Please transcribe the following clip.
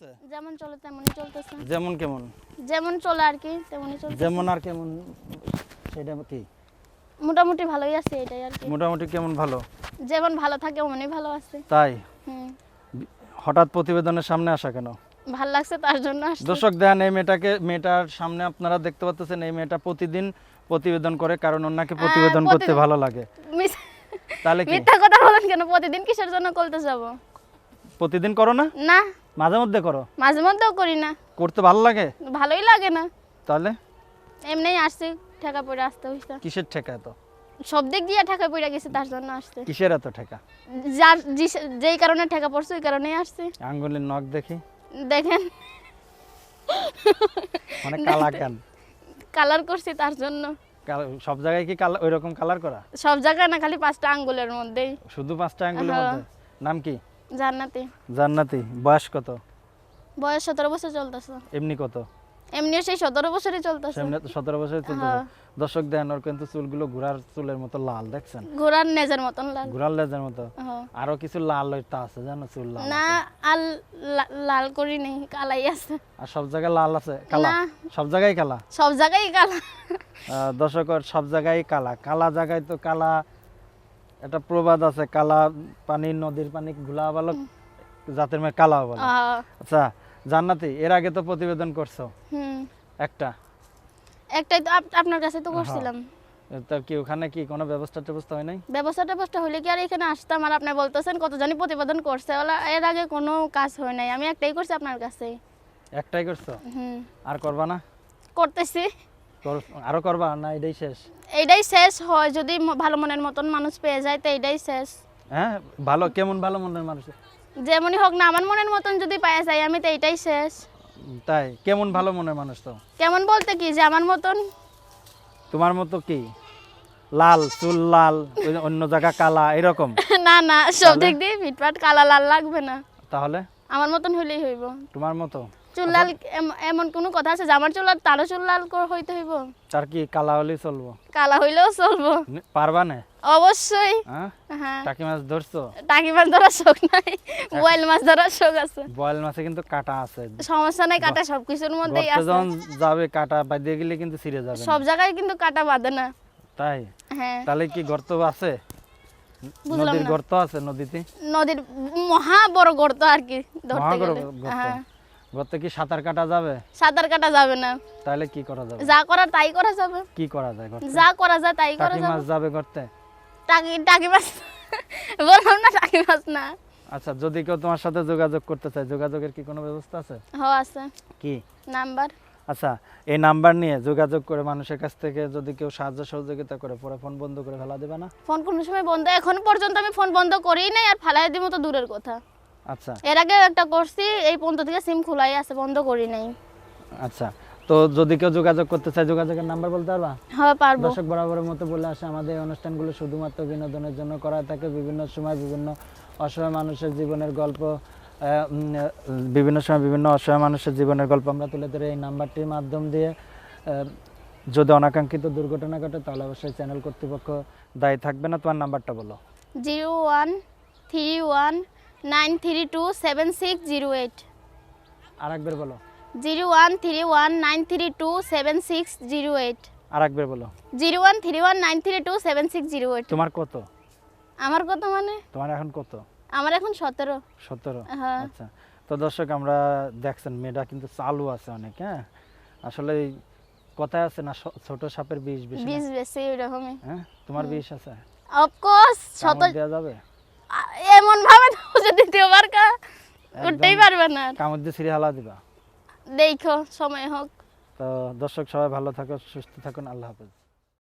চলতেছে? যেমন চলে তেমনই চলতেছে। যেমন কেমন? যেমন চলে আর কি তেমনই চলছে যেমন আর কেমন সেটা কি? মোটামুটি ভালোই আছে এটাই আর কি। মোটামুটি কেমন ভালো? যেমন ভালো থাকে অমনই ভালো আছে। তাই? হঠাৎ প্রতিবেদনের সামনে আসা কেন? ভালো লাগছে তার জন্য দর্শক দেন এই মেয়েটাকে মেয়েটার সামনে আপনারা দেখতে পাচ্ছেন এই মেয়েটা প্রতিদিন প্রতিবেদন করে কারণ ওনাকে প্রতিবেদন করতে ভালো লাগে। তাহলে কি? মিথ্যা কথা বলেন কেন? প্রতিদিন কিসের জন্য করতে যাব প্রতিদিন করো না? না। মাঝে মধ্যে করো। মাঝে মধ্যেও করি না। করতে ভালো লাগে? ভালোই লাগে না। তাহলে? এমনিই আসছি ঠেকা পড়ে আসতে হইছে। কিসের ঠেকা এত? সব দিক দিয়ে ঠেকা পড়ে গেছে তার জন্য আসছে। কিসের এত ঠেকা? যার যে- যেই কারণে ঠেকা পড়ছে ওই কারণেই আসছি। আঙ্গুলের নখ দেখি। দেখেন। মানে কালা কেন? কালার করছি তার জন্য। সব জায়গায় কি কালার ওই রকম কালার করা? সব জায়গায় না খালি পাঁচটা আঙ্গুলের মধ্যেই। শুধু পাঁচটা আঙ্গুলের হ্যাঁ। মধ্যে? নাম কি? জান্নাতি। জান্নাতি। বয়স কত? বয়স সতেরো বছর চলতেছে। এমনি কত? এমনিও সেই সতেরো বছরই চলতেছে। সামনে তো সতেরো বছর চলতেছে। হ্যাঁ। দর্শক দেন ওর কিন্তু চুলগুলো ঘোড়ার চুলের মতো লাল দেখছেন? ঘোড়ার নেজের মতন লাগে ঘোড়ার লেজের মতো। হ্যাঁ। আরও কিছু লাল আছে জানো চুল লাল না আর লাল করি নেই কালাই আছে। আর সব জায়গায় লাল আছে? কালা? সব জায়গায় কালা? সব জায়গায় কালা। আহ, দর্শকর সব জায়গায় কালা। কালা জায়গায় তো কালা একটা প্রবাদ আছে কালা পানি নদীর পানি ঘোলা বলো জাতের মেয়ে কালা বলে আচ্ছা জান্নাতি এর আগে তো প্রতিবেদন করছ? হুম। একটা? একটাই তো আপনার কাছে তো করছিলাম। তো কি ওখানে কি কোনো ব্যবস্থা ট্যবস্থা হয় নাই? ব্যবস্থা ট্যাবস্থা হলে কি আর এখানে আসতাম? আর আপনি বলতেছেন কতজনই প্রতিবেদন করছে? ওলা এর আগে কোনো কাজ হয় নাই। আমি একটাই করছি আপনার কাছে। একটাই করছ? হুম। আর করবা না? করতেছি। কর- আরও করবা না এটাই শেষ? এইটাই শেষ হয় যদি ভালো মনের মতন মানুষ পেয়ে যায় তো এইটাই শেষ। হ্যাঁ ভালো কেমন ভালো মনের মানুষ? যেমনই হোক না আমার মনের মতন যদি পাওয়া যায় আমি তো এইটাই শেষ। তাই কেমন ভালো মনের মানুষ তো? কেমন বলতে কি যে আমার মতন? তোমার মতো কি? লাল চুল লাল অন্য জায়গা কালা এরকম? না না সব দিক দিয়ে ফিটফাট কালা লাল লাগবে না। তাহলে? আমার মতন হলেই হইব। তোমার মতো? চুল লাল এমন কোনো কথা আছে যে আমার চুল আর তারও চুল লাল হইতে হইব? তার কি কালা হলেই চলবো? কালা হইলেও চলবো। পারবা না? অবশ্যই। হ্যাঁ? হ্যাঁ। টাকি মাছ ধরছো? টাকি মাছ ধরার শোক নাই। বোয়াল মাছ ধরার শোক আছে। বয়েল মাছে কিন্তু কাটা আছে। সমস্যা নাই কাটা সব কিছুর মধ্যেই আছে। যখন যাবে কাটা বাঁধিয়ে গেলে কিন্তু ছিঁড়ে যাবে সব জায়গায় কিন্তু কাটা বাঁধে না। তাই? হ্যাঁ। তাহলে কি গর্ত আছে? নদীর গর্ত আছে নদীতে? নদীর মহা বড় গর্ত আর কি ধরতে গেলে। হ্যাঁ। গর্তে কি সাঁতার কাটা যাবে? সাঁতার কাটা যাবে না। তাহলে কি করা যাবে? যা করার তাই করা যাবে। কি করা যায় গর্তে? যা করা যায় তাই করা যাবে। মাছ যাবে গর্তে? টাকি টাকি মাছ বললাম না টাকি মাছ না। আচ্ছা যদি কেউ তোমার সাথে যোগাযোগ করতে চায় যোগাযোগের কি কোনো ব্যবস্থা আছে? হ আছে। কি? নাম্বার? আচ্ছা এই নাম্বার নিয়ে যোগাযোগ করে মানুষের কাছ থেকে যদি কেউ সাহায্য সহযোগিতা করে পরে ফোন বন্ধ করে ফেলা দেবে না? ফোন কোনো সময় বন্ধ এখন পর্যন্ত আমি ফোন বন্ধ করিই নাই আর ফালাই দিব তো দূরের কথা। আচ্ছা। এর আগে একটা করছি এই পর্যন্ত থেকে সিম খোলাই আছে বন্ধ করি নাই। আচ্ছা তো যদি কেউ যোগাযোগ করতে চায় যোগাযোগের নাম্বার বলতে পারবা? হ্যাঁ পারব। দর্শক বরাবরের মতো বলে আসে আমাদের এই অনুষ্ঠানগুলো শুধুমাত্র বিনোদনের জন্য করা থাকে। বিভিন্ন সময় বিভিন্ন অসহায় মানুষের জীবনের গল্প বিভিন্ন সময় বিভিন্ন অসহায় মানুষের জীবনের গল্প আমরা তুলে ধরে এই নাম্বারটির মাধ্যম দিয়ে যদি অনাকাঙ্ক্ষিত দুর্ঘটনা ঘটে তাহলে অবশ্যই চ্যানেল কর্তৃপক্ষ দায়ী থাকবে না। তোমার নাম্বারটা বলো। Zero one three one nine three two seven six zero eight. আরেকবার বলো। Zero one three one nine three two seven six zero eight. আর একবার বলো। Zero one three one nine three two seven six zero eight. তোমার কত? আমার কত মানে? তোমার এখন কত? আমার এখন সতেরো। সতেরো? হ্যাঁ। আচ্ছা। তো দর্শক আমরা দেখছেন মেয়েটা কিন্তু চালু আছে অনেক হ্যাঁ? আসলে কথায় আছে না ছোট সাপের বিষ বেশি না? বিশ ওইরকমই হ্যাঁ? তোমার বিষ আছে? অফকোর্স শত দেওয়া যাবে? এমন ভাবে যে দ্বিতীয়বার কা উঠতেই পারবে না আর। কামড় দিয়ে ছিঁড়ে হালা দিবা। দেখো সময় হোক। তো দর্শক সবাই ভালো থাকো সুস্থ থাকুন আল্লাহ হাফেজ।